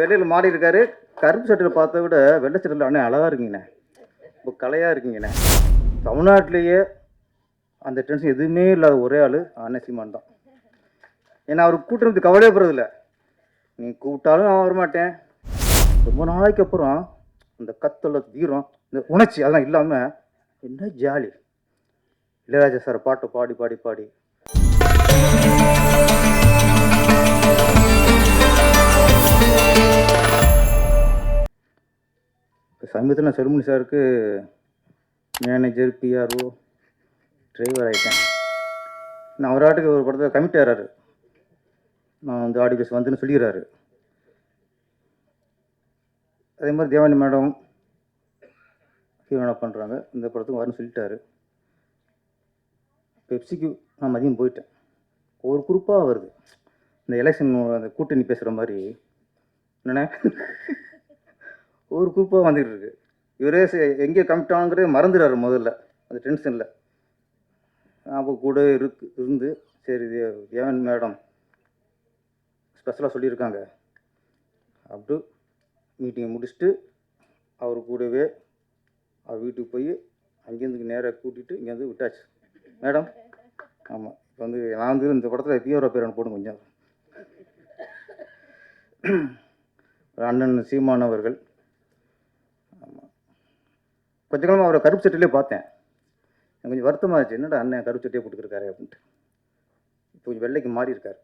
வெளியில் மாறி இருக்காரு. கருப்பு சட்டையில் பார்த்த விட வெள்ளை சட்டையில் அண்ணே அழகாக இருக்கீங்கண்ணே. இப்போ கலையாக இருக்கீங்கண்ணே. தமிழ்நாட்டிலேயே அந்த டென்ஷன் எதுவுமே இல்லாத ஒரே ஆள் அண்ணன் சீமான் தான். ஏன்னா அவர் கூட்டுறது கவலையே போகிறதில்ல நீ கூப்பிட்டாலும் நான் வரமாட்டேன். ரொம்ப நாளைக்கு அப்புறம் அந்த கத்தல தீரம் இந்த உணர்ச்சி அதெல்லாம் இல்லாமல் என்ன ஜாலி. இளையராஜா சார் பாட்டு பாடி பாடி பாடி. சமீபத்தில் நான் சாருக்கு மேனேஜர் பிஆர்ஓ டிரைவர் ஆகிட்டேன் நான் அவராட்டுக்கு ஒரு படத்தில் கமிட் ஆகிறாரு நான் வந்து ஆடி வந்துன்னு சொல்லிடுறாரு. அதே மாதிரி தேவானி மேடம் ஹீரோனா பண்ணுறாங்க இந்த படத்துக்கு வரணும்னு சொல்லிட்டாரு. பெப்சிக்கு நான் மதியம் போயிட்டேன். ஒரு குரூப்பாக வருது. இந்த எலெக்ஷன் அந்த கூட்டணி பேசுகிற மாதிரி. என்னென்ன ஒரு குரூப்பாக வந்துகிட்டு இருக்கு இவரே சே- எங்கே கமிட் மறந்துடுறாரு முதல்ல. அந்த டென்ஷனில் அப்போ கூட இருக்கு இருந்து சரி தே- தேவன் மேடம் ஸ்பெஷலாக சொல்லியிருக்காங்க. அப்படி மீட்டிங்கை முடிச்சுட்டு அவர் கூடவே அவர் வீட்டுக்கு போய் அங்கேருந்து நேராக கூட்டிகிட்டு இங்கேருந்து விட்டாச்சு. மேடம் ஆமாம் இப்போ வந்து நான் வந்து இந்த படத்தில் பியோரா பேரன் போடும் கொஞ்சம். அண்ணன் சீமானவர்கள் கொஞ்ச காலமாக அவரை கருப்பு சட்டையிலே பார்த்தேன். எனக்கு கொஞ்சம் வருத்தமாக இருந்துச்சு. என்னடா அண்ணன் கருப்பு சட்டையே போட்டுக்கிருக்காரு அப்படின்ட்டு. இப்போ கொஞ்சம் வெள்ளைக்கு மாறி இருக்கார்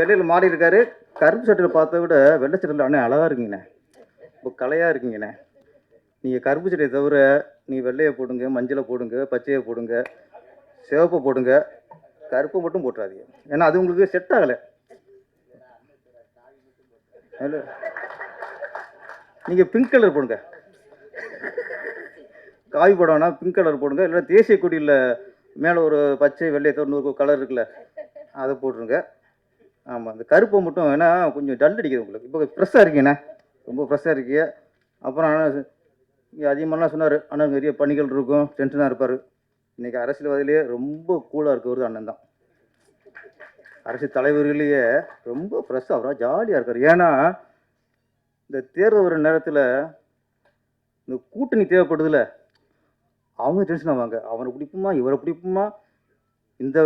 வெள்ளையில் மாறி இருக்காரு கருப்பு சட்டையில் பார்த்த விட வெள்ளை சட்டையில் அண்ணன் அழகாக இருக்கீங்கண்ணே. இப்போ கலையாக இருக்கீங்கண்ணே. நீங்கள் கருப்பு சட்டையை தவிர நீ வெள்ளையை போடுங்க மஞ்சளை போடுங்க பச்சையை போடுங்க சிவப்பை போடுங்க கருப்பை மட்டும் போட்டுறாதீங்க. ஏன்னா அது உங்களுக்கு செட் ஆகலை. ஹலோ நீங்கள் பிங்க் கலர் போடுங்க. காவி படம்னா பிங்க் கலர் போடுங்க. இல்லைன்னா தேசிய கொடியில் மேலே ஒரு பச்சை வெள்ளை தொண்ணூறு கலர் இருக்குல்ல அதை போட்டுருங்க. ஆமாம் இந்த கருப்பை மட்டும் வேணால் கொஞ்சம் டல் அடிக்குது உங்களுக்கு. இப்போ ஃப்ரெஷ்ஷாக இருக்கீங்கண்ணே ரொம்ப ஃப்ரெஷ்ஷாக இருக்கீங்க. அப்புறம் ஆனால் இங்கே அதிகமாகலாம் சொன்னார் ஆனால் நிறைய பணிகள் இருக்கும் டென்ஷனாக இருப்பார். இன்றைக்கி அரசியல்வாதியிலேயே ரொம்ப கூலாக இருக்கவர் அண்ணன் தான். அரசியல் தலைவர்களையே ரொம்ப ஃப்ரெஷ்ஷாக அவராக ஜாலியாக இருக்கார். ஏன்னா இந்த தேர்வு வர நேரத்தில் இந்த கூட்டணி தேவைப்படுதுல அவங்க டென்ஷன் ஆவாங்க. அவனை பிடிப்புமா இவரை பிடிப்புமா? இந்த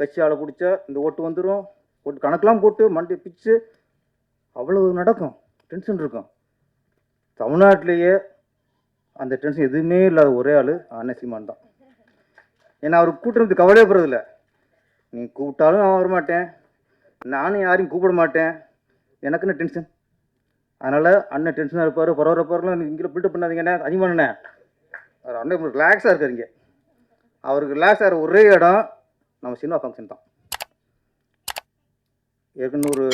கட்சி ஆளை பிடிச்சா இந்த ஓட்டு வந்துடும் ஓட்டு கணக்கெலாம் போட்டு மண்டி பிச்சு அவ்வளோ நடக்கும். டென்ஷன் இருக்கும். தமிழ்நாட்டிலேயே அந்த டென்ஷன் எதுவுமே இல்லாத ஒரே ஆள் அண்ணன் சீமான் தான். ஏன்னா அவர் கூட்டுறது கவலையே போகிறதில்ல நீ கூப்பிட்டாலும் நான் வரமாட்டேன். நானும் யாரையும் கூப்பிட மாட்டேன். எனக்குன்னு டென்ஷன் அதனால் அண்ணன் டென்ஷனாக இருப்பார் பரவாயில்லப்பாரெலாம் இங்கே பில்டப் பண்ணாதீங்கண்ணே அதிகமானண்ணே அவர் அண்ணன் ரிலாக்ஸாக இருக்கார் இங்கே. அவருக்கு ரிலாக்ஸ் ஆகிற ஒரே இடம் நம்ம சினிமா ஃபங்க்ஷன் தான். ஏற்கனவே ஒரு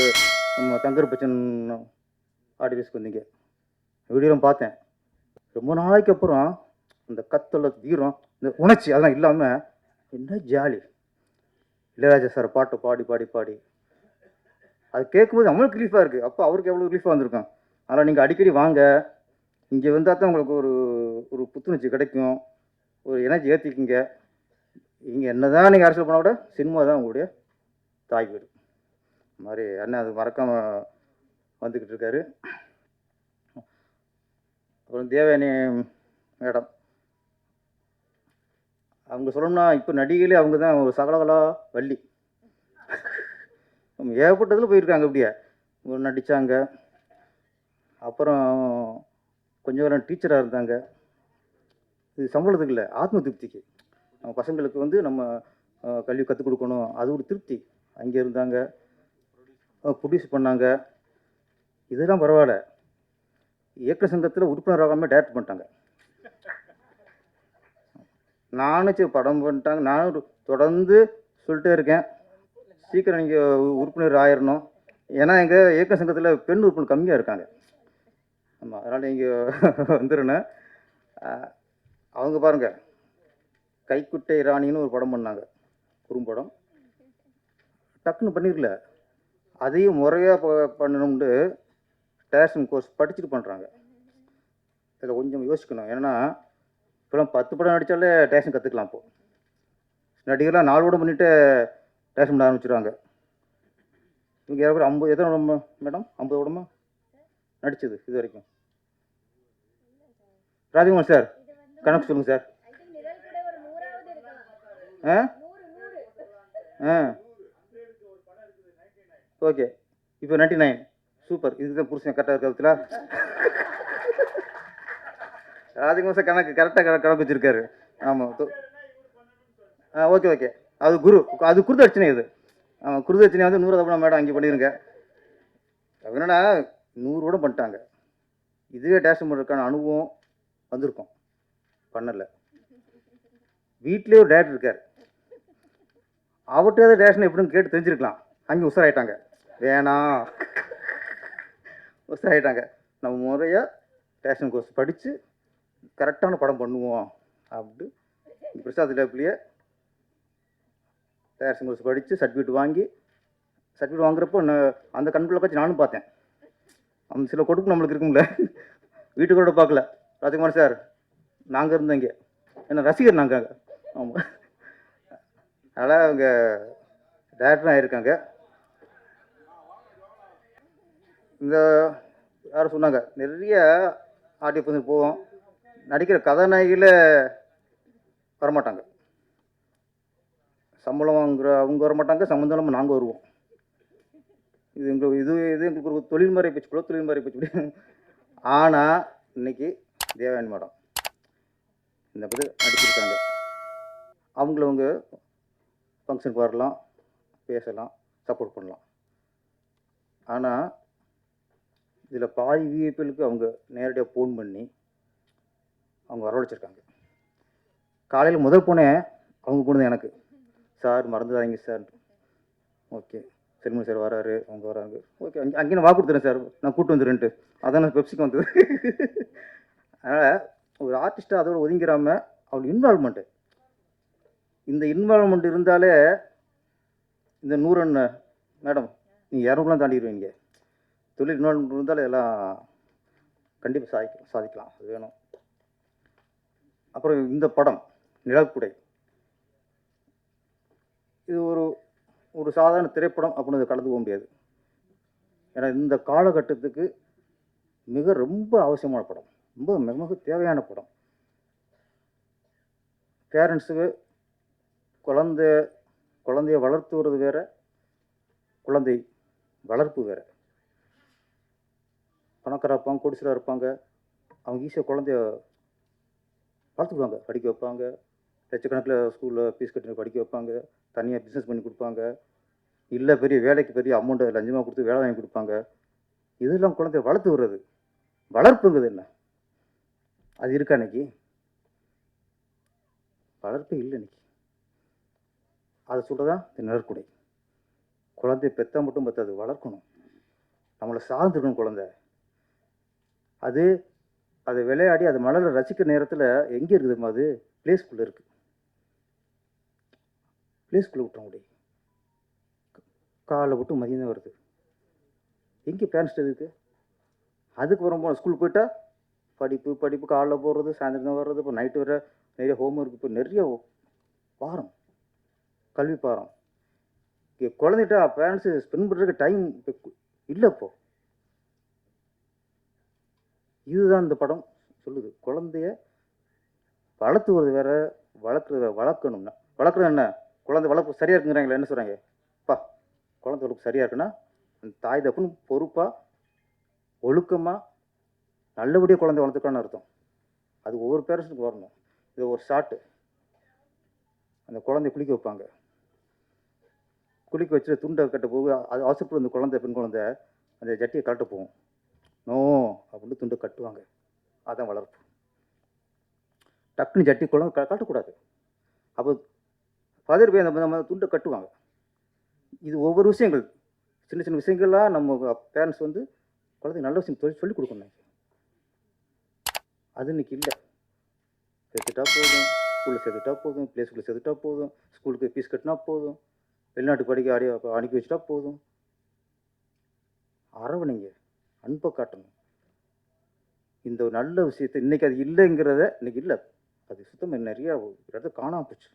நம்ம தங்கர் பச்சன் ஆடியன்ஸ்க்கு வந்தீங்க. வீடியோலாம் பார்த்தேன். ரொம்ப நாளைக்கு அப்புறம் அந்த கத்தல தீரம் இந்த உணர்ச்சி அதெல்லாம் இல்லாமல் என்ன ஜாலி. இளையராஜா சார் பாட்டை பாடி பாடி பாடி. அது கேட்கும்போது நம்மளுக்கு ரிலீஃபாக இருக்குது அப்போ அவருக்கு எவ்வளோ ரிலீஃபாக வந்திருக்கும்? அதனால் நீங்கள் அடிக்கடி வாங்க. இங்கே வந்தால் தான் உங்களுக்கு ஒரு ஒரு புத்துணர்ச்சி கிடைக்கும். ஒரு எனர்ஜி ஏற்றிக்கிங்க இங்கே என்ன தான் நீங்கள் அரசியல் பண்ணால் கூட சினிமா தான் உங்களுடைய தாய் வீடு இந்த மாதிரி அண்ணன் அது மறக்காமல் வந்துக்கிட்டு இருக்காரு. அப்புறம் தேவயானி மேடம். அவங்க சொல்லணும்னா இப்போ நடிகையிலே அவங்க தான் ஒரு சகலகலா வள்ளி. ஏகப்பட்டதில் போயிருக்காங்க அப்படியே. நடித்தாங்க அப்புறம் கொஞ்ச காலம் டீச்சராக இருந்தாங்க. இது சம்பளத்துக்கு இல்லை ஆத்ம திருப்திக்கு நம்ம பசங்களுக்கு வந்து நம்ம கல்வி கற்றுக் கொடுக்கணும். அது ஒரு திருப்தி. அங்கே இருந்தாங்க. ப்ரொடியூஸ் பண்ணாங்க. இதெல்லாம் பரவாயில்ல. இயக்க சங்கத்தில் உறுப்பினர் ஆகாமல் டைரக்ட் பண்ணிட்டாங்க. நானும் சரி படம் பண்ணிட்டாங்க. நானும் தொடர்ந்து சொல்லிட்டே இருக்கேன். சீக்கிரம் நீங்கள் உறுப்பினர் ஆயிடணும் ஏன்னா எங்கள் இயக்க சங்கத்தில் பெண் உறுப்பினர் கம்மியாக இருக்காங்க. ஆமாம் அதனால் நீங்கள் வந்துடணும் அவங்க பாருங்கள் கைக்குட்டை ராணின்னு ஒரு படம் பண்ணாங்க. குறும்படம் டக்குன்னு பண்ணிடல அதையும் முறையாக பண்ணணும்னு டேரக்ஷன் கோர்ஸ் படிச்சுட்டு பண்ணுறாங்க இதில் கொஞ்சம் யோசிக்கணும். ஏன்னா இப்போலாம் பத்து படம் நடித்தாலே டேரக்ஷன் கற்றுக்கலாம் இப்போது நடிகர்லாம் நாலு படம் பண்ணிவிட்டு டேரக்ஷன் பண்ண ஆரம்பிச்சிடுவாங்க இவங்க ஏதாவது ஐம்பது எத்தனை உடம்பு மேடம்? ஐம்பது உடம்பா நடித்தது இது வரைக்கும். ராஜகுமார் சார் கணக்கு சொல்லுங்கள் சார். ஆ? ஆ. ஓகே. இப்போ நைன்டி நைன் சூப்பர் இதுதான் புருஷன் கரெக்டாக இருக்கிறதுல ராஜகுமார் சார் கணக்கு கரெக்டாக கணக்கு வச்சிருக்காரு. ஆமாம் ஆ ஓகே ஓகே. அது குரு அது குருதட்சணை இது. ஆமாம் குருதட்சணை வந்து நூறு தப்பு மேடம் அங்கே பண்ணிருங்க. அது என்னன்னா நூறு கூட பண்ணிட்டாங்க. இதுவே டேஷ் பண்ணுறதுக்கான அனுபவம் வந்திருக்கோம். பண்ணலை. வீட்லேயே ஒரு டேட் இருக்கார். அவர்கிட்ட டேஷன் எப்படின்னு கேட்டு தெரிஞ்சிருக்கலாம். அங்கே உஷாராயிட்டாங்க. வேணாம் உசராயிட்டாங்க நம்ம முறையாக டேஷன் கோர்ஸ் படித்து கரெக்டான படம் பண்ணுவோம். அப்படி பிரசாத் லேப்லேயே டேஷன் கோர்ஸ் படித்து சர்டிஃபிகேட் வாங்கி சர்டிஃபிகேட் வாங்குறப்போ நான் அந்த கண்குள்ள வச்சு நானும் பார்த்தேன். அந்த சில கொடுப்பு நம்மளுக்கு இருக்கும்ல. வீட்டுக்கூட பார்க்கல. ராஜகுமார் சார் நாங்கள் இருந்தோம் இங்கே. என்ன ரசிகர் நாங்கள் ஆமாம் அதனால் அவங்க டேரக்டர் ஆகியிருக்காங்க இந்த யாரும் சொன்னாங்க நிறைய ஆடியோ பசங்க போவோம். நடிக்கிற கதாநாயகியில் வரமாட்டாங்க. சம்பளம் வாங்குற அவங்க வரமாட்டாங்க சம்மந்தம் இல்லாமல் நாங்கள் வருவோம். இது எங்களுக்கு இது இது எங்களுக்கு ஒரு தொழில் பேச்சு கூட தொழில்முறை தொழில் ஆனால் இன்னைக்கு தேவயானி மேடம். இந்த மாதிரி நடிச்சிருக்காங்க அவங்களவங்க ஃபங்க்ஷனுக்கு வரலாம் பேசலாம் சப்போர்ட் பண்ணலாம். ஆனால் இதில் பாதி விஐபிகளுக்கு அவங்க நேரடியாக ஃபோன் பண்ணி அவங்க வரவழைச்சிருக்காங்க. காலையில் முதல் போனே அவங்க போனது எனக்கு. சார் மறந்துடாதீங்க சார். ஓகே. செல்மன் சார் வராரு அவங்க வராங்க. ஓகே அங்கே அங்கே நான் வாக்கு கொடுத்துறேன் சார். நான் கூப்பிட்டு வந்துடுறேன்ட்டு. அதான் நான் பெப்சிக்கு வந்தது. அதனால் ஒரு ஆர்டிஸ்ட்டாக அதோட ஒதுங்கிறாமல் அவள் இன்வால்மெண்ட்டு இந்த இன்வால்மெண்ட் இருந்தாலே இந்த நூறன் மேடம் நீங்கள் இரநூறுலாம் தாண்டிடுவீங்க தொழில் இன்வால்மெண்ட் இருந்தாலே எல்லாம் கண்டிப்பாக சாதிக்கலாம் சாதிக்கலாம். அது வேணும். அப்புறம் இந்த படம் நிழற்குடை இது ஒரு ஒரு சாதாரண திரைப்படம் அப்படின்னு இதை கலந்து போக முடியாது. ஏன்னா இந்த காலகட்டத்துக்கு மிக ரொம்ப அவசியமான படம். ரொம்ப மிக மிக தேவையான படம். பேரண்ட்ஸுக்கு குழந்த குழந்தைய வளர்த்துவது வேற குழந்தை வளர்ப்பு வேற. பணக்காராக இருப்பாங்க கோடிசராக இருப்பாங்க அவங்க ஈஸியாக குழந்தைய வளர்த்துக்குவாங்க படிக்க வைப்பாங்க லட்சக்கணக்கில் ஸ்கூலில் ஃபீஸ் கட்டி படிக்க வைப்பாங்க தனியாக பிஸ்னஸ் பண்ணி கொடுப்பாங்க. இல்லை பெரிய வேலைக்கு பெரிய அமௌண்ட்டை லஞ்சமாக கொடுத்து வேலை வாங்கி கொடுப்பாங்க. இதெல்லாம் குழந்தைய வளர்த்து விடுறது. வளர்ப்புங்கிறது என்ன? அது இருக்கா இன்னைக்கு? வளர்ப்பு இல்லை இன்னைக்கு. அதை சொல்கிறதா இந்த நிழற்குடை. குழந்தைய பெற்ற மட்டும் பத்தாது வளர்க்கணும். நம்மளை சார்ந்துருக்கணும் குழந்தை. அது அதை விளையாடி அது மலரை ரசிக்கிற நேரத்தில் எங்கே இருக்குதுமா அது? ப்ளே ஸ்கூலில் இருக்குது ப்ளே ஸ்கூலில் விட்டுற முடியும் காலை விட்டு மதியம் தான் வருது. எங்கே பேரண்ட்ஸ் இருக்குது அதுக்கு வரும் ஸ்கூலுக்கு போயிட்டா படிப்பு படிப்பு காலைல போகிறது சாயந்தரம் தான் வர்றது இப்போ நைட்டு வர நிறைய ஹோம் ஒர்க் இப்போ நிறைய பாரம் கல்வி பாரம். இங்கே குழந்தைகிட்ட பேரண்ட்ஸு ஸ்பெண்ட் பண்ணுறதுக்கு டைம் இப்போ இல்லை இப்போ. இதுதான் இந்த படம் சொல்லுது. குழந்தைய வளர்த்துவது வேற வளர்க்குறது வேற வளர்க்கணும்னா. வளர்க்குறது என்ன? குழந்தை வளர்ப்பு சரியாக இருக்குங்கிறாங்களே என்ன சொல்கிறாங்க பா குழந்தை வளர்ப்பு சரியாக இருக்குன்னா அந்த தாய் தப்புன்னு பொறுப்பாக ஒழுக்கமாக நல்லபடியாக குழந்தை வளர்த்துக்கான்னு அர்த்தம். அது ஒவ்வொரு பேரண்ட்ஸுக்கு வரணும். இது ஒரு ஷாட்டு அந்த குழந்தைய குளிக்க வைப்பாங்க. குளிக்க வச்சுட்டு துண்டை கட்ட போக அது ஆசைப்படும் அந்த குழந்தை பெண் குழந்தை அந்த ஜட்டியை கலட்ட போகும். நோ அப்படின்னு துண்டை கட்டுவாங்க. அதான் வளர்ப்பு. டக்குன்னு ஜட்டி குழந்தை க- கட்டக்கூடாது. அப்போ பதிர் போய் அந்த நம்ம துண்டை கட்டுவாங்க. இது ஒவ்வொரு விஷயங்கள். சின்ன சின்ன விஷயங்கள்லாம் நம்ம பேரண்ட்ஸ் வந்து குழந்தை நல்ல விஷயம் சொல்லி சொல்லிக் கொடுக்கணும். அது இன்னைக்கு இல்லை. சேர்த்துட்டா போதும். ஸ்கூலில் சேர்த்துட்டா போதும். ப்ளே ஸ்கூலில் சேர்த்துட்டா போதும். ஸ்கூலுக்கு ஃபீஸ் கட்டினா போதும். வெளிநாட்டு படிக்க அடி அனுப்பி வச்சுட்டா போதும். அரவணைங்க. அன்பை காட்டணும். இந்த ஒரு நல்ல விஷயத்தை இன்றைக்கி அது இல்லைங்கிறத இன்றைக்கி இல்லை. அது சுத்தமாக நிறையா இடத்த காணாமல் போச்சு.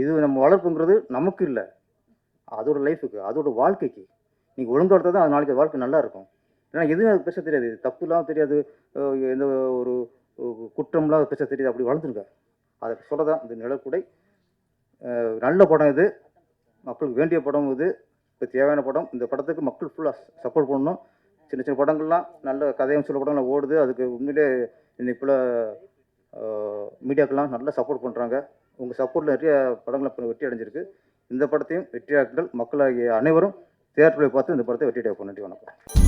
இது நம்ம வளர்ப்புங்கிறது நமக்கு இல்லை. அதோட லைஃபுக்கு அதோட வாழ்க்கைக்கு. நீங்கள் ஒழுங்கா எடுத்தால் தான் அது நாளைக்கு அது வாழ்க்கை நல்லா இருக்கும். ஏன்னா எதுவும் அது பேச தெரியாது? தப்புலாம் தெரியாது. எந்த ஒரு குற்றம்லாம் பேச தெரியாது. அப்படி வளர்ந்துருங்க. அதை சொல்லதான் இந்த நிழற்குடை. நல்ல படம் இது. மக்களுக்கு வேண்டிய படம் இது. இப்போ தேவையான படம். இந்த படத்துக்கு மக்கள் ஃபுல்லாக சப்போர்ட் பண்ணணும். சின்ன சின்ன படங்கள்லாம் நல்ல கதையும் சில படங்கள்லாம் ஓடுது. அதுக்கு உண்மையிலே இன்னைக்கு போல் மீடியாக்கெல்லாம் நல்லா சப்போர்ட் பண்ணுறாங்க உங்கள் சப்போர்ட்டில் நிறைய படங்கள் இப்போ வெற்றி அடைஞ்சிருக்கு. இந்த படத்தையும் வெற்றியாக்கள் மக்களாகிய அனைவரும் தேட்டரில் பார்த்து இந்த படத்தை வெற்றி அடைய நன்றி வணக்கம்.